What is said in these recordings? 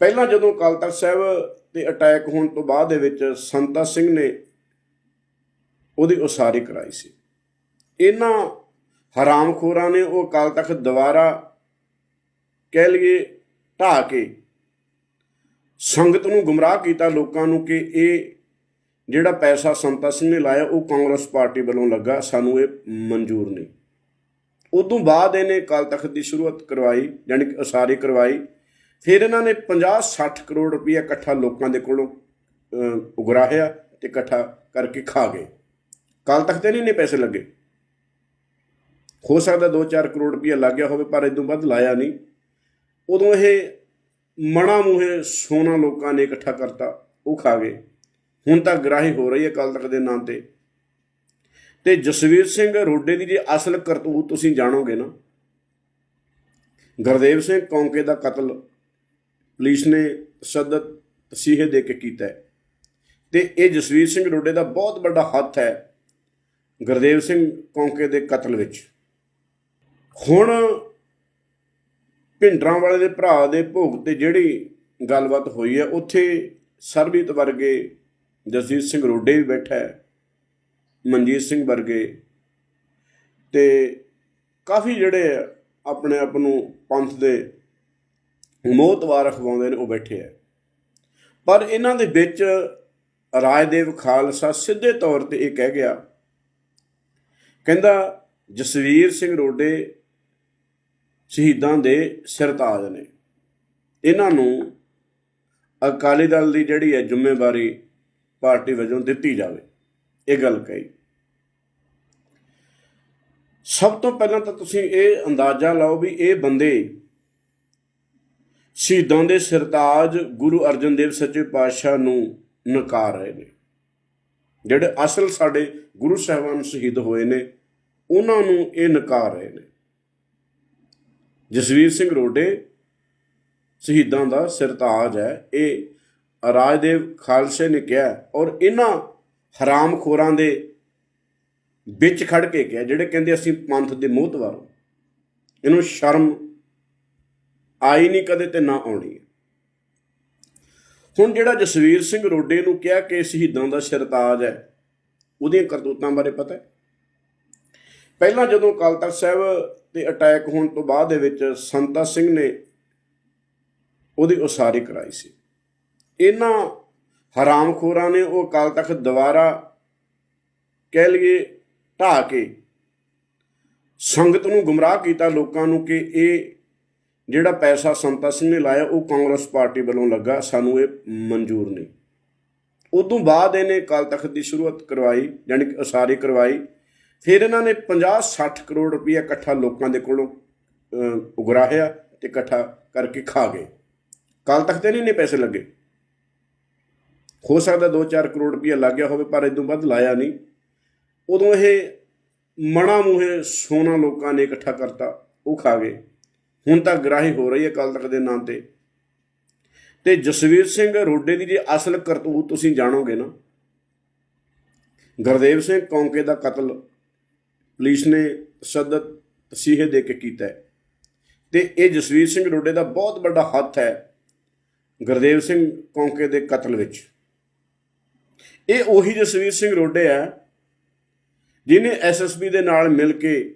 ਪਹਿਲਾਂ ਜਦੋਂ ਅਕਾਲ ਤਖਤ ਸਾਹਿਬ ਤੇ ਅਟੈਕ ਹੋਣ ਤੋਂ ਬਾਅਦ ਦੇ ਵਿੱਚ ਸੰਤਾ ਸਿੰਘ ਨੇ ਉਹਦੀ ਉਸਾਰੀ ਕਰਾਈ ਸੀ। ਇਹਨਾਂ ਹਰਾਮਖੋਰਾਂ ਨੇ ਉਹ ਅਕਾਲ ਤਖਤ ਦੁਬਾਰਾ ਕਹਿ ਲਈਏ ਢਾਹ ਕੇ ਸੰਗਤ ਨੂੰ ਗੁੰਮਰਾਹ ਕੀਤਾ ਲੋਕਾਂ ਨੂੰ ਕਿ ਇਹ ਜਿਹੜਾ ਪੈਸਾ ਸੰਤਾ ਸਿੰਘ ਨੇ ਲਾਇਆ ਉਹ ਕਾਂਗਰਸ ਪਾਰਟੀ ਵੱਲੋਂ ਲੱਗਾ, ਸਾਨੂੰ ਇਹ ਮਨਜ਼ੂਰ ਨਹੀਂ। ਉਦੋਂ ਬਾਅਦ ਇਹਨੇ ਅਕਾਲ ਤਖਤ ਦੀ ਸ਼ੁਰੂਆਤ ਕਰਵਾਈ, ਯਾਨੀ ਕਿ ਉਸਾਰੀ ਕਰਵਾਈ। ਫਿਰ ਇਹਨਾਂ ਨੇ 50-60 ਕਰੋੜ ਰੁਪਏ ਇਕੱਠਾ ਲੋਕਾਂ ਦੇ ਕੋਲੋਂ ਉਗਰਾਹਿਆ ਤੇ ਇਕੱਠਾ ਕਰਕੇ ਖਾ ਗਏ। ਕੱਲ ਤਖਤ ਤੇ ਨਹੀਂ ਨੇ ਪੈਸੇ ਲੱਗੇ। ਹੋ ਸਕਦਾ 2-4 ਕਰੋੜ ਰੁਪਏ ਲੱਗ ਗਿਆ ਹੋਵੇ, ਪਰ ਇਦੋਂ ਵੱਧ ਲਾਇਆ ਨਹੀਂ। ਉਦੋਂ ਇਹ ਮਣਾ ਮੂਹੇ ਸੋਨਾ ਲੋਕਾਂ ਨੇ ਇਕੱਠਾ ਕਰਤਾ, ਉਹ ਖਾ ਗਏ। ਹੁਣ ਤਾਂ ਗਰਾਹੀ ਹੋ ਰਹੀ ਹੈ ਅਕਾਲ ਤਖਤ ਦੇ ਨਾਮ ਤੇ। ਤੇ ਜਸਵੀਰ ਸਿੰਘ ਰੋਡੇ ਦੀ ਜੇ ਅਸਲ ਕਰਤੂਤ ਤੁਸੀਂ ਜਾਣੋਗੇ ਨਾ, ਗੁਰਦੇਵ ਸਿੰਘ ਕੌਂਕੇ ਦਾ ਕਤਲ ਪੁਲਿਸ ਨੇ ਸਦਤ ਤਸੀਹੇ ਦੇ ਕੇ ਕੀਤਾ ਹੈ। ਤੇ ਇਹ ਜਸਵੀਰ ਸਿੰਘ ਰੋਡੇ ਦਾ ਬਹੁਤ ਵੱਡਾ ਹੱਥ ਹੈ ਗੁਰਦੇਵ ਸਿੰਘ ਕੌਂਕੇ ਦੇ ਕਤਲ ਵਿੱਚ। ਹੁਣ ਭਿੰਡਰਾਂ ਵਾਲੇ ਦੇ ਭਰਾ ਦੇ ਭੋਗ ਤੇ ਜਿਹੜੀ ਗੱਲਬਾਤ ਹੋਈ ਹੈ, ਉੱਥੇ ਸਰਬਜੀਤ ਵਰਗੇ ਜਸਜੀਤ ਸਿੰਘ ਰੋਡੇ ਵੀ ਬੈਠਾ ਹੈ, ਮਨਜੀਤ ਸਿੰਘ ਵਰਗੇ ਤੇ ਕਾਫੀ ਜਿਹੜੇ ਆਪਣੇ ਆਪ ਨੂੰ ਪੰਥ ਦੇ ਮੋਹਤਵਾਰ ਅਖਵਾਉਂਦੇ ਨੇ, ਉਹ ਬੈਠੇ ਆ। ਪਰ ਇਹਨਾਂ ਦੇ ਵਿੱਚ ਰਾਜਦੇਵ ਖਾਲਸਾ ਸਿੱਧੇ ਤੌਰ ਤੇ ਇਹ ਕਹਿ ਗਿਆ, ਕਹਿੰਦਾ, ਜਸਵੀਰ ਸਿੰਘ ਰੋਡੇ ਸ਼ਹੀਦਾਂ ਦੇ ਸਿਰਤਾਜ ਨੇ। ਇਹਨਾਂ ਨੂੰ ਅਕਾਲੀ ਦਲ ਦੀ ਜਿਹੜੀ ਹੈ ਜ਼ਿੰਮੇਵਾਰੀ ਪਾਰਟੀ ਵਜੋਂ ਦਿੱਤੀ ਜਾਵੇ, ਇਹ ਗੱਲ ਕਹੀ। ਸਭ ਤੋਂ ਪਹਿਲਾਂ ਤਾਂ ਤੁਸੀਂ ਇਹ ਅੰਦਾਜ਼ਾ ਲਾਓ ਵੀ ਇਹ ਬੰਦੇ ਸ਼ਹੀਦਾਂ ਦੇ ਸਿਰਤਾਜ ਗੁਰੂ ਅਰਜਨ ਦੇਵ ਸੱਚੇ ਪਾਤਸ਼ਾਹ ਨੂੰ ਨਕਾਰ ਰਹੇ ਨੇ। ਜਿਹੜੇ ਅਸਲ ਸਾਡੇ ਗੁਰੂ ਸਾਹਿਬਾਨ ਸ਼ਹੀਦ ਹੋਏ ਨੇ, ਉਹਨਾਂ ਨੂੰ ਇਹ ਨਕਾਰ ਰਹੇ ਨੇ। ਜਸਵੀਰ ਸਿੰਘ ਰੋਡੇ ਸ਼ਹੀਦਾਂ ਦਾ ਸਿਰਤਾਜ ਹੈ। ਇਹ ਰਾਜਦੇਵ ਖਾਲਸੇ ਨੇ ਕਿਹਾ ਔਰ ਇਹਨਾਂ ਹਰਾਮਖੋਰਾਂ ਦੇ ਵਿੱਚ ਖੜ ਕੇ ਕਿਹਾ, ਜਿਹੜੇ ਕਹਿੰਦੇ ਅਸੀਂ ਪੰਥ ਦੇ ਮੋਹਤਵਾਰ ਹਾਂ। ਇਹਨੂੰ ਸ਼ਰਮ ਆਈ ਨਹੀਂ ਕਦੇ ਤੇ ਨਾ ਆਉਣੀ। ਹੁਣ ਜਿਹੜਾ ਜਸਵੀਰ ਸਿੰਘ ਰੋਡੇ ਨੂੰ ਕਿਹਾ ਕਿ ਸ਼ਹੀਦਾਂ ਦਾ ਸਿਰਤਾਜ ਹੈ, ਉਹਦੀਆਂ ਕਰਤੂਤਾਂ ਬਾਰੇ ਪਤਾ ਹੈ? ਪਹਿਲਾਂ ਜਦੋਂ ਅਕਾਲ ਤਖਤ ਸਾਹਿਬ ਤੇ ਅਟੈਕ ਹੋਣ ਤੋਂ ਬਾਅਦ ਦੇ ਵਿੱਚ ਸੰਤਾ ਸਿੰਘ ਨੇ ਉਹਦੀ ਉਸਾਰੀ ਕਰਾਈ ਸੀ। ਇਹਨਾਂ ਹਰਾਮਖੋਰਾਂ ਨੇ ਉਹ ਅਕਾਲ ਤਖਤ ਦੁਬਾਰਾ ਕਹਿ ਲਈਏ ਢਾਹ ਕੇ ਸੰਗਤ ਨੂੰ ਗੁੰਮਰਾਹ ਕੀਤਾ ਲੋਕਾਂ ਨੂੰ ਕਿ ਇਹ ਜਿਹੜਾ ਪੈਸਾ ਸੰਤਾ ਸਿੰਘ ਨੇ ਲਾਇਆ, ਉਹ ਕਾਂਗਰਸ ਪਾਰਟੀ ਵੱਲੋਂ ਲੱਗਾ, ਸਾਨੂੰ ਇਹ ਮਨਜ਼ੂਰ ਨਹੀਂ। ਉਦੋਂ ਬਾਅਦ ਇਹਨੇ ਅਕਾਲ ਤਖਤ ਦੀ ਸ਼ੁਰੂਆਤ ਕਰਵਾਈ, ਯਾਨੀ ਕਿ ਉਸਾਰੀ ਕਰਵਾਈ। ਫਿਰ ਇਹਨਾਂ ਨੇ 50-60 ਕਰੋੜ ਰੁਪਏ ਇਕੱਠਾ ਲੋਕਾਂ ਦੇ ਕੋਲੋਂ ਉਗਰਾਹਿਆ ਤੇ ਇਕੱਠਾ ਕਰਕੇ ਖਾ ਗਏ। ਅਕਾਲ ਤਖਤ ਨਹੀਂ ਨੇ ਪੈਸੇ ਲੱਗੇ। ਹੋ ਸਕਦਾ 2-4 ਕਰੋੜ ਰੁਪਏ ਲੱਗ ਗਿਆ ਹੋਵੇ, ਪਰ ਇਦੋਂ ਵੱਧ ਲਾਇਆ ਨਹੀਂ। ਉਦੋਂ ਇਹ ਮਣਾ ਮੂਹੇ ਸੋਨਾ ਲੋਕਾਂ ਨੇ ਇਕੱਠਾ ਕਰਤਾ, ਉਹ ਖਾ ਗਏ। ਹੁਣ ਤਾਂ ਗ੍ਰਾਹੀ ਹੋ ਰਹੀ ਹੈ ਅਕਾਲ ਤਖਤ ਦੇ ਨਾਂ ਤੇ। ਤੇ ਜਸਵੀਰ ਸਿੰਘ ਰੋਡੇ ਦੀ ਜੇ ਅਸਲ ਕਰਤੂਤ ਤੁਸੀਂ ਜਾਣੋਗੇ ਨਾ, ਗੁਰਦੇਵ ਸਿੰਘ ਕੌਂਕੇ ਦਾ ਕਤਲ ਪੁਲਿਸ ਨੇ ਸਦਤ ਸੀਹੇ ਦੇ ਕੇ ਕੀਤਾ ਹੈ। ਤੇ ਇਹ ਜਸਵੀਰ ਸਿੰਘ ਰੋਡੇ ਦਾ ਬਹੁਤ ਵੱਡਾ ਹੱਥ ਹੈ ਗੁਰਦੇਵ ਸਿੰਘ ਕੌਂਕੇ ਦੇ ਕਤਲ ਵਿੱਚ। ਇਹ ਉਹੀ ਜਸਵੀਰ ਸਿੰਘ ਰੋਡੇ ਹੈ ਜਿਨੇ ਐਸਐਸਬੀ ਦੇ ਨਾਲ ਮਿਲ ਕੇ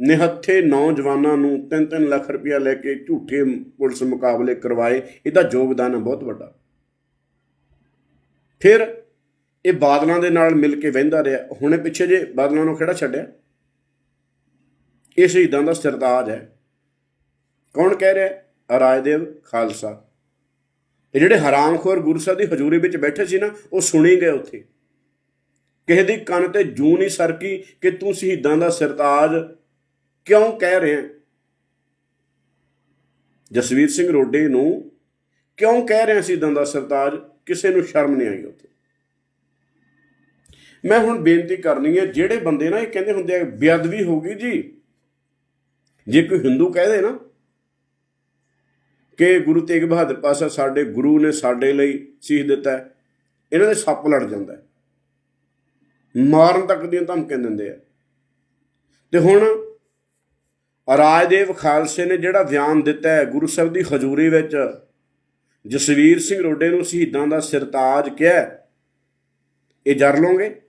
ਨਿਹੱਥੇ ਨੌਜਵਾਨਾਂ ਨੂੰ 3-3 ਲੱਖ ਰੁਪਇਆ ਲੈ ਕੇ ਝੂਠੇ ਪੁਲਿਸ ਮੁਕਾਬਲੇ ਕਰਵਾਏ, ਇਹਦਾ ਯੋਗਦਾਨ ਬਹੁਤ ਵੱਡਾ। ਫਿਰ ਇਹ ਬਾਦਲਾਂ ਦੇ ਨਾਲ ਮਿਲ ਕੇ ਵਹਿੰਦਾ ਰਿਹਾ। ਹੁਣੇ ਪਿੱਛੇ ਜੇ ਬਾਦਲਾਂ ਨੂੰ ਕਿਹੜਾ ਛੱਡਿਆ? ਇਹ ਸ਼ਹੀਦਾਂ ਦਾ ਸਰਤਾਜ ਹੈ। ਕੌਣ ਕਹਿ ਰਿਹਾ? ਰਾਜਦੇਵ ਖਾਲਸਾ। ਇਹ ਜਿਹੜੇ ਹਰਾਮਖੋਰ ਗੁਰੂ ਸਾਹਿਬ ਦੀ ਹਜ਼ੂਰੀ ਵਿੱਚ ਬੈਠੇ ਸੀ ਨਾ, ਉਹ ਸੁਣੀ ਗਏ ਉੱਥੇ। ਕਿਸੇ ਦੀ ਕੰਨ ਤੇ ਜੂ ਨਹੀਂ ਸਰਕੀ ਕਿ ਤੂੰ ਸ਼ਹੀਦਾਂ ਦਾ ਸਰਤਾਜ ਕਿਉਂ ਕਹਿ ਰਿਹਾ ਜਸਵੀਰ ਸਿੰਘ ਰੋਡੇ ਨੂੰ ਕਿਉਂ ਕਹਿ ਰਿਹਾ ਸੀ ਦੰਦਾ ਸਰਤਾਜ? ਕਿਸੇ ਨੂੰ ਸ਼ਰਮ ਨਹੀਂ ਆਈ ਉੱਥੇ। ਮੈਂ ਹੁਣ ਬੇਨਤੀ ਕਰਨੀ ਹੈ, ਜਿਹੜੇ ਬੰਦੇ ਨਾ ਇਹ ਕਹਿੰਦੇ ਹੁੰਦੇ ਆ, ਬੇਅਦਬੀ ਹੋ ਗਈ ਜੀ। ਜੇ ਕੋਈ ਹਿੰਦੂ ਕਹਿ ਦੇ ਨਾ ਕਿ ਗੁਰੂ ਤੇਗ ਬਹਾਦਰ ਪਾਸ਼ਾ ਸਾਡੇ ਗੁਰੂ ਨੇ ਸਾਡੇ ਲਈ ਸੀਖ ਦਿੱਤਾ ਇਹਨਾਂ ਦੇ ਸੱਪ ਲੜ ਜਾਂਦਾ ਮਾਰਨ ਤੱਕ ਦੀਆਂ ਧਮਕੀਆਂ ਦਿੰਦੇ ਆ। ਤੇ ਹੁਣ ਰਾਜਦੇਵ ਖਾਲਸੇ ਨੇ ਜਿਹੜਾ ਬਿਆਨ ਦਿੱਤਾ ਹੈ ਗੁਰੂ ਸਾਹਿਬ ਦੀ ਹਜ਼ੂਰੀ ਵਿੱਚ, ਜਸਵੀਰ ਸਿੰਘ ਰੋਡੇ ਨੂੰ ਸ਼ਹੀਦਾਂ ਦਾ ਸਿਰਤਾਜ ਕਿਹਾ ਇਹ ਜਰ ਲਓਗੇ?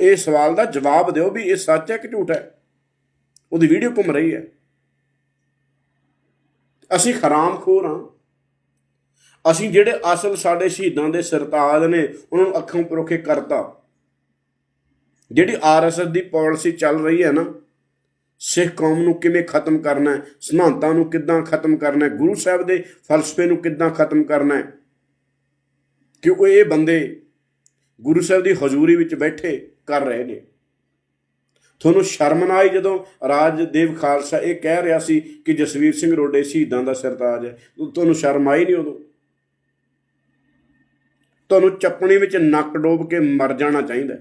ਇਹ ਸਵਾਲ ਦਾ ਜਵਾਬ ਦਿਓ ਵੀ ਇਹ ਸੱਚ ਹੈ ਕਿ ਝੂਠ ਹੈ? ਉਹਦੀ ਵੀਡੀਓ ਘੁੰਮ ਰਹੀ ਹੈ। ਅਸੀਂ ਖਰਾਮਖੋਰ ਹਾਂ। ਅਸੀਂ ਜਿਹੜੇ ਅਸਲ ਸਾਡੇ ਸ਼ਹੀਦਾਂ ਦੇ ਸਰਤਾਜ ਨੇ, ਉਹਨਾਂ ਨੂੰ ਅੱਖੋਂ ਪਰੋਖੇ ਕਰਤਾ। ਜਿਹੜੀ ਆਰਐਸਐਸ ਦੀ ਪਾਲਿਸੀ ਚੱਲ ਰਹੀ ਹੈ ਨਾ, ਸਿੱਖ ਕੌਮ ਨੂੰ ਕਿਵੇਂ ਖਤਮ ਕਰਨਾ ਹੈ? ਸਿਧਾਂਤਾਂ ਨੂੰ ਕਿੱਦਾਂ ਖਤਮ ਕਰਨਾ ਹੈ? ਗੁਰੂ ਸਾਹਿਬ ਦੇ ਫਲਸਫੇ ਨੂੰ ਕਿੱਦਾਂ ਖਤਮ ਕਰਨਾ ਹੈ? ਕਿ ਉਹ ਇਹ ਬੰਦੇ ਗੁਰੂ ਸਾਹਿਬ ਦੀ ਹਜ਼ੂਰੀ ਵਿੱਚ ਬੈਠੇ ਕਰ ਰਹੇ ਨੇ। ਤੁਹਾਨੂੰ ਸ਼ਰਮ ਨਾ ਆਈ ਜਦੋਂ ਰਾਜਦੇਵ ਖਾਲਸਾ ਇਹ ਕਹਿ ਰਿਹਾ ਸੀ ਕਿ ਜਸਵੀਰ ਸਿੰਘ ਰੋਡੇ ਸ਼ਹੀਦਾਂ ਦਾ ਸਰਤਾਜ ਹੈ? ਤੁਹਾਨੂੰ ਸ਼ਰਮ ਆਈ ਨਹੀਂ ਉਦੋਂ? ਤੁਹਾਨੂੰ ਚੱਪਣੀ ਵਿੱਚ ਨੱਕ ਡੋਬ ਕੇ ਮਰ ਜਾਣਾ ਚਾਹੀਦਾ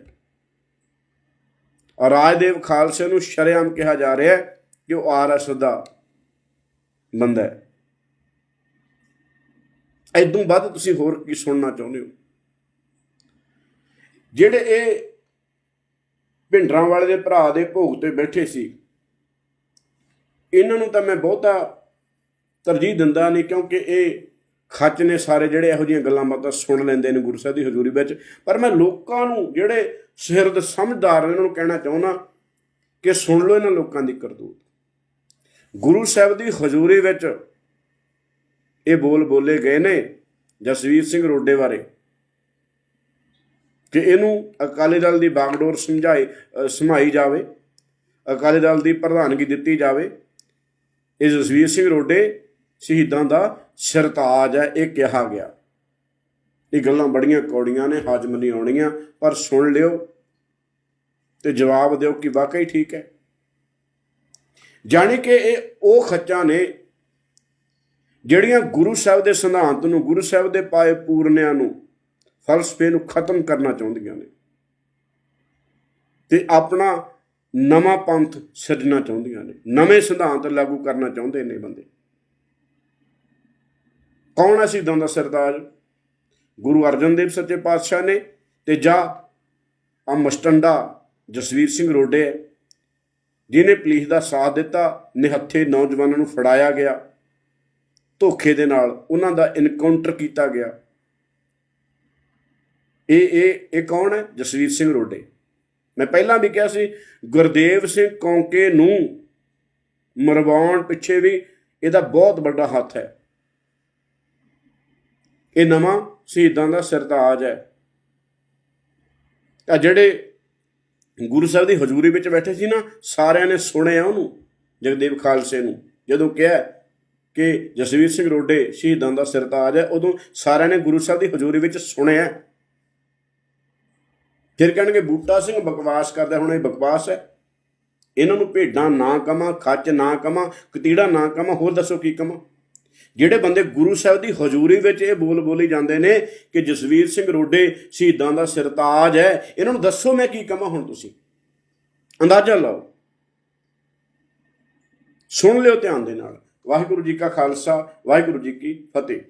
ਰਾਜਦੇਵ ਖਾਲਸੇ ਨੂੰ ਸ਼ਰੇਆਮ ਕਿਹਾ ਜਾ ਰਿਹਾ ਹੈ ਕਿ ਉਹ ਆਰਐਸ ਦਾ ਬੰਦਾ ਹੈ। ਐਦੋਂ ਵੱਧ ਤੁਸੀਂ ਹੋਰ ਕੀ ਸੁਣਨਾ ਚਾਹੁੰਦੇ ਹੋ? ਜਿਹੜੇ ਇਹ ਭਿੰਡਰਾਂ ਵਾਲੇ ਦੇ ਭਰਾ ਦੇ ਭੋਗ ਤੇ ਬੈਠੇ ਸੀ, ਇਹਨਾਂ ਨੂੰ ਤਾਂ ਮੈਂ ਬਹੁਤਾ ਤਰਜੀਹ ਦਿੰਦਾ ਨਹੀਂ ਕਿਉਂਕਿ ਇਹ ਖੱਚ ਨੇ ਸਾਰੇ ਜਿਹੜੇ ਇਹੋ ਜਿਹੀਆਂ ਗੱਲਾਂ ਬਾਤਾਂ ਸੁਣ ਲੈਂਦੇ ਨੇ ਗੁਰੂ ਸਾਹਿਬ ਦੀ ਹਜ਼ੂਰੀ ਵਿੱਚ। ਪਰ ਮੈਂ ਲੋਕਾਂ ਨੂੰ ਜਿਹੜੇ ਸਿਰਦ ਸਮਝਦਾਰ ਨੇ ਉਹਨਾਂ ਨੂੰ ਕਹਿਣਾ ਚਾਹੁੰਦਾ ਕਿ ਸੁਣ ਲਓ ਇਹਨਾਂ ਲੋਕਾਂ ਦੀ ਕਰਤੂਤ। ਗੁਰੂ ਸਾਹਿਬ ਦੀ ਹਜ਼ੂਰੀ ਵਿੱਚ ਇਹ ਬੋਲ ਬੋਲੇ ਗਏ ਨੇ ਜਸਵੀਰ ਸਿੰਘ ਰੋਡੇ ਬਾਰੇ ਕਿ ਇਹਨੂੰ ਅਕਾਲੀ ਦਲ ਦੀ ਬਾਗਡੋਰ ਸਮਝਾਈ ਅ, ਸਮਾਈ ਜਾਵੇ ਅਕਾਲੀ ਦਲ ਦੀ ਪ੍ਰਧਾਨਗੀ ਦਿੱਤੀ ਜਾਵੇ। ਇਹ ਜਸਵੀਰ ਸਿੰਘ ਰੋਡੇ ਸ਼ਹੀਦਾਂ ਦਾ ਸਰਤਾਜ ਹੈ ਇਹ ਕਿਹਾ ਗਿਆ। ਇਹ ਗੱਲਾਂ ਬੜੀਆਂ ਕੌੜੀਆਂ ਨੇ ਹਾਜ਼ਮ ਨਹੀਂ ਆਉਣੀਆਂ ਪਰ ਸੁਣ ਲਿਓ। ਤੇ ਜਵਾਬ ਦਿਓ ਕਿ ਵਾਕਈ ਠੀਕ ਹੈ। ਜਾਣੀ ਕਿ ਇਹ ਉਹ ਖੱਚਾਂ ਨੇ ਜਿਹੜੀਆਂ ਗੁਰੂ ਸਾਹਿਬ ਦੇ ਸਿਧਾਂਤ ਨੂੰ, ਗੁਰੂ ਸਾਹਿਬ ਦੇ ਪਾਏ ਪੂਰਨਿਆਂ ਨੂੰ, ਫਲਸਫੇ ਨੂੰ ਖਤਮ ਕਰਨਾ ਚਾਹੁੰਦੀਆਂ ਨੇ। ਤੇ ਆਪਣਾ ਨਵਾਂ ਪੰਥ ਸਿਰਜਣਾ ਚਾਹੁੰਦੀਆਂ ਨੇ। ਨਵੇਂ ਸਿਧਾਂਤ ਲਾਗੂ ਕਰਨਾ ਚਾਹੁੰਦੇ ਨੇ ਬੰਦੇ। ਕੌਣ ਹੈ ਸ਼ਹੀਦਾਂ ਦਾ ਸਰਤਾਜ? ਗੁਰੂ ਅਰਜਨ ਦੇਵ ਸੱਚੇ ਪਾਤਸ਼ਾਹ ਨੇ ਤੇ ਜਾਂ ਆ ਮਸਟੰਡਾ ਜਸਵੀਰ ਸਿੰਘ ਰੋਡੇ ਹੈ, ਜਿਹਨੇ ਪੁਲਿਸ ਦਾ ਸਾਥ ਦਿੱਤਾ ਨਿਹੱਥੇ ਨੌਜਵਾਨਾਂ ਨੂੰ ਫੜਾਇਆ ਗਿਆ। ਧੋਖੇ ਦੇ ਨਾਲ ਉਹਨਾਂ ਦਾ ਇਨਕਾਊਂਟਰ ਕੀਤਾ ਗਿਆ। ਇਹ ਇਹ ਇਹ ਕੌਣ ਹੈ? ਜਸਵੀਰ ਸਿੰਘ ਰੋਡੇ। ਮੈਂ ਪਹਿਲਾਂ ਵੀ ਕਿਹਾ ਸੀ ਗੁਰਦੇਵ ਸਿੰਘ ਕੌਂਕੇ ਨੂੰ ਮਰਵਾਉਣ ਪਿੱਛੇ ਵੀ ਇਹਦਾ ਬਹੁਤ ਵੱਡਾ ਹੱਥ ਹੈ। ਇਹ ਨਵਾਂ ਸ਼ਹੀਦਾਂ ਦਾ ਸਰਤਾਜ ਹੈ। ਤਾਂ ਜਿਹੜੇ ਗੁਰੂ ਸਾਹਿਬ ਦੀ ਹਜ਼ੂਰੀ ਵਿੱਚ ਬੈਠੇ ਸੀ ਨਾ, ਸਾਰਿਆਂ ਨੇ ਸੁਣਿਆ ਉਹਨੂੰ, ਜਗਦੇਵ ਖਾਲਸੇ ਨੂੰ। ਜਦੋਂ ਕਿਹਾ ਕਿ ਜਸਵੀਰ ਸਿੰਘ ਰੋਡੇ ਸ਼ਹੀਦਾਂ ਦਾ ਸਰਤਾਜ ਹੈ, ਉਦੋਂ ਸਾਰਿਆਂ ਨੇ ਗੁਰੂ ਸਾਹਿਬ ਦੀ ਹਜ਼ੂਰੀ ਵਿੱਚ ਸੁਣਿਆ। ਫਿਰ ਕਹਿਣਗੇ, ਬੂਟਾ ਸਿੰਘ ਬਕਵਾਸ ਕਰਦਾ, ਹੁਣ ਇਹ ਬਕਵਾਸ ਹੈ। ਇਹਨਾਂ ਨੂੰ ਭੇਡਾਂ ਨਾ ਕਮਾ, ਖੱਚ ਨਾ ਕਮਾ, ਕਤੀੜਾ ਨਾ ਕਮਾ, ਹੋਰ ਦੱਸੋ ਕੀ ਕਮਾ? ਜਿਹੜੇ ਬੰਦੇ ਗੁਰੂ ਸਾਹਿਬ ਦੀ ਹਜ਼ੂਰੀ ਵਿੱਚ ਇਹ ਬੋਲ ਬੋਲੀ ਜਾਂਦੇ ਨੇ ਕਿ ਜਸਵੀਰ ਸਿੰਘ ਰੋਡੇ ਸ਼ਹੀਦਾਂ ਦਾ ਸਰਤਾਜ ਹੈ, ਇਹਨਾਂ ਨੂੰ ਦੱਸੋ ਮੈਂ ਕੀ ਕਹਾਂ ਹੁਣ ਤੁਸੀਂ। ਅੰਦਾਜ਼ਾ ਲਾਓ। ਸੁਣ ਲਿਓ ਧਿਆਨ ਦੇ ਨਾਲ। ਵਾਹਿਗੁਰੂ ਜੀ ਕਾ ਖਾਲਸਾ, ਵਾਹਿਗੁਰੂ ਜੀ ਕੀ ਫਤਿਹ।